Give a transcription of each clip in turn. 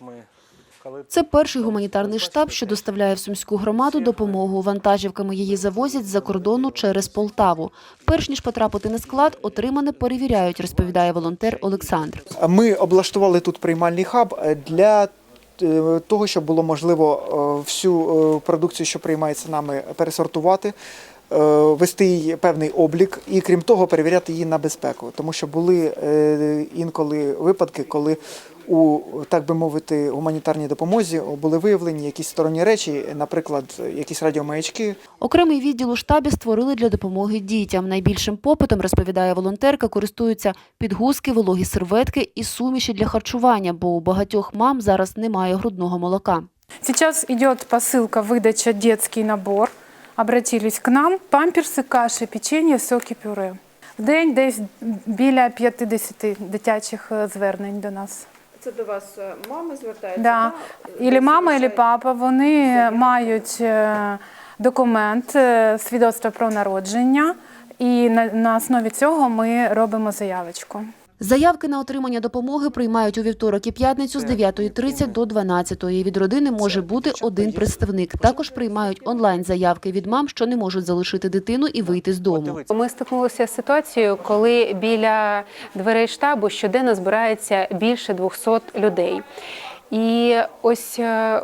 Ми Це перший гуманітарний штаб, що доставляє в сумську громаду допомогу. Вантажівками її завозять з-за кордону через Полтаву. Перш ніж потрапити на склад, отримане перевіряють, розповідає волонтер Олександр. Ми облаштували тут приймальний хаб е, для е, того, щоб було можливо е, всю е, продукцію, що приймається нами, пересортувати, е, вести її певний облік і, крім того, перевіряти її на безпеку. Тому що були е, інколи випадки, коли у так би мовити гуманітарній допомозі були виявлені якісь сторонні речі, наприклад, якісь радіомаячки, Окремий відділ у штабі створили для допомоги дітям. Найбільшим попитом, розповідає волонтерка, користуються підгузки, вологі серветки і суміші для харчування, бо у багатьох мам зараз немає грудного молока. Сейчас идет посылка, выдача детский набор. Обратились к нам. Памперси, каші, печенье, соки, пюре. В день десь біля 50 дитячих е, звернень до нас. Це до вас е, мами звертаються? Да. да? Ілі мама, ілі папа, вони мають е, документ, е, свідоцтво про народження, і на, на основі цього ми робимо заявочку. Заявки на отримання допомоги приймають у вівторок і п'ятницю з 9.30 до 12.00. Від родини може бути один представник. Також приймають онлайн-заявки від мам, що не можуть залишити дитину і вийти з дому. Ми стикнулися з ситуацією, коли біля дверей штабу щоденно збирається більше 200 людей. І ось е,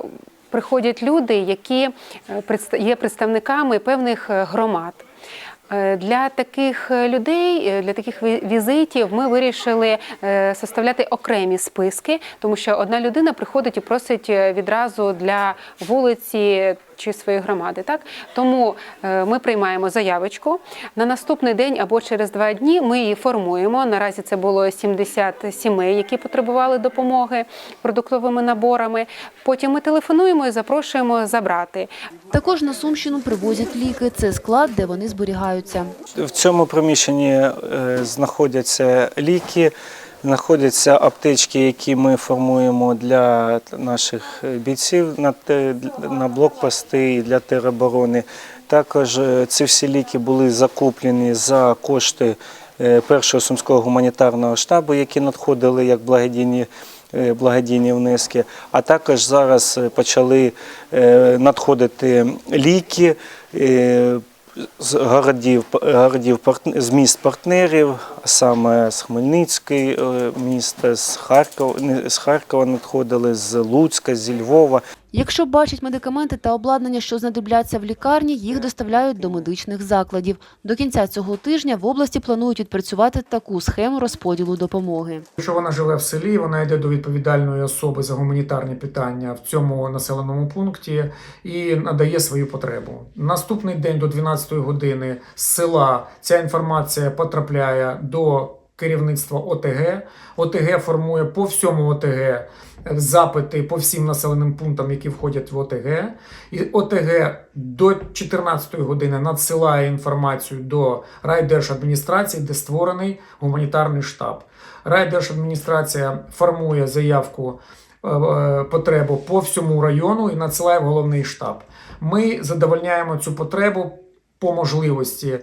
приходять люди, які е, є представниками певних е, громад. Е, Для таких е, людей, е, для таких візитів ми вирішили составляти окремі списки, тому що одна людина приходить і просить відразу для вулиці чи своєї громади. Так тому е, ми приймаємо заявочку. На наступний день або через два дні ми її формуємо. Наразі це було 70 сімей, які потребували допомоги продуктовими наборами. Потім ми телефонуємо і запрошуємо забрати. Також на Сумщину привозять ліки. Це склад, де вони зберігаються. В цьому приміщенні е, знаходяться ліки, знаходяться аптечки, які ми формуємо для наших бійців на, блокпости і для тероборони. Також е, ці всі ліки були закуплені за кошти е, першого сумського гуманітарного штабу, які надходили як благодійні. е, Благодійні внески, а також зараз почали надходити ліки з городів, городів з міст партнерів, саме з Хмельницької е, міста, з Харкова, не, з Харкова надходили, з Луцька, зі Львова. Якщо бачать медикаменти та обладнання, що знадобляться в лікарні, їх доставляють до медичних закладів. До кінця цього тижня в області планують відпрацювати таку схему розподілу допомоги. Якщо вона живе в селі, вона йде до відповідальної особи за гуманітарні питання в цьому населеному пункті і надає свою потребу. Наступний день до 12 години з села ця інформація потрапляє до керівництва ОТГ. ОТГ формує по всьому ОТГ запити по всім населеним пунктам, які входять в ОТГ. І ОТГ до 14-ї години надсилає інформацію до райдержадміністрації, де створений гуманітарний штаб. Райдержадміністрація формує заявку е, потребу по всьому району і надсилає в головний штаб. Ми задовольняємо цю потребу по можливості.